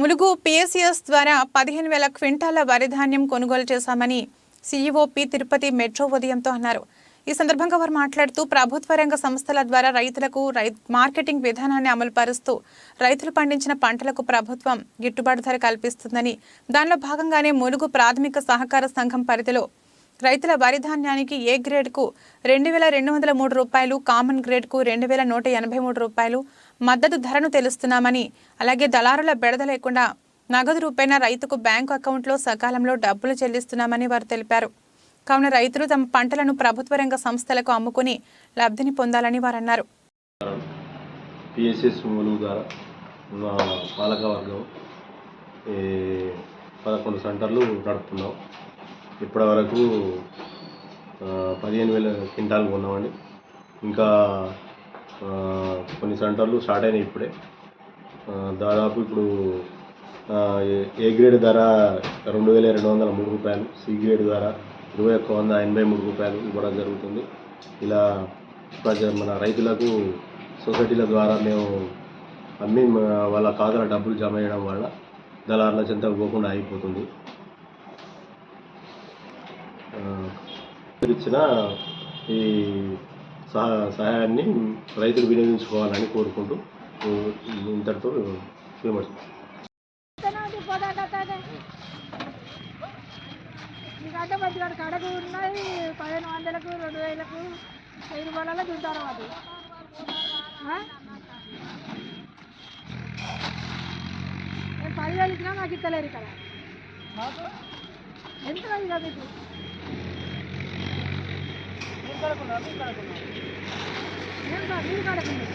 Mulugu PSCS ద్వారా పదిహేను వేల క్వింటాల వరి ధాన్యం కొనుగోలు చేశామని సీఈఓ పి తిరుపతి మెట్రో ఉదయంతో అన్నారు. ఈ సందర్భంగా వారు మాట్లాడుతూ ప్రభుత్వ రంగ సంస్థల ద్వారా రైతులకు రై మార్కెటింగ్ విధానాన్ని అమలు పరుస్తూ రైతులు పండించిన పంటలకు ప్రభుత్వం గిట్టుబాటు ధర కల్పిస్తుందని దానిలో భాగంగానే ములుగు ప్రాథమిక సహకార సంఘం పరిధిలో రైతుల వరి ధాన్యానికి ఏ గ్రేడ్కు? రెండు వేల రెండు వందల మూడు రూపాయలు కామన్ గ్రేడ్కు రెండు వేల నూట ఎనభై మూడు రూపాయలు. మద్దతు ధరను తెలుస్తున్నామని అలాగే దళారుల బెడద లేకుండా నగదు రూపేణ రైతుకు బ్యాంకు అకౌంట్లో సకాలంలో డబ్బులు చెల్లిస్తున్నామని వారు తెలిపారు. కావున రైతులు తమ పంటలను ప్రభుత్వ రంగ సంస్థలకు అమ్ముకుని లబ్ధిని పొందాలని వారు అన్నారు పాలక వర్గం పదకొండు సెంటర్లు నడుపుతున్నాం. ఇప్పటి వరకు పదిహేను వేల క్వింటాలు కొన్నామండి. ఇంకా కొన్ని సెంటర్లు స్టార్ట్ అయినాయి ఇప్పుడే. దాదాపు ఇప్పుడు ఏ- గ్రేడ్ ధర రెండు వేల రెండు వందల మూడు రూపాయలు సి గ్రేడ్ ధర ఇరవై ఒక్క వంద ఎనభై మూడు రూపాయలు ఇవ్వడం జరుగుతుంది. ఇలా ప్రజ మన రైతులకు సొసైటీల ద్వారా మేము అమ్మి వాళ్ళ ఖాతాలో డబ్బులు జమ చేయడం వల్ల దళారుల చెంతకు పోకుండా అయిపోతుంది. ఇచ్చిన ఈ సహ సహాయాన్ని రైతులు వినియోగించుకోవాలని కోరుకుంటూ ఇంతటితో కడకు ఉన్నాయి. పదిహేను వందలకు రెండు వేలకు వెయ్యి రూపాయలలో తింటారు అది. పదివేలు ఇచ్చినా నాకు ఇస్తలేరు ఇక్కడ. ఎంత ఇక మీకు? నేను కా- మీరు కడకుండా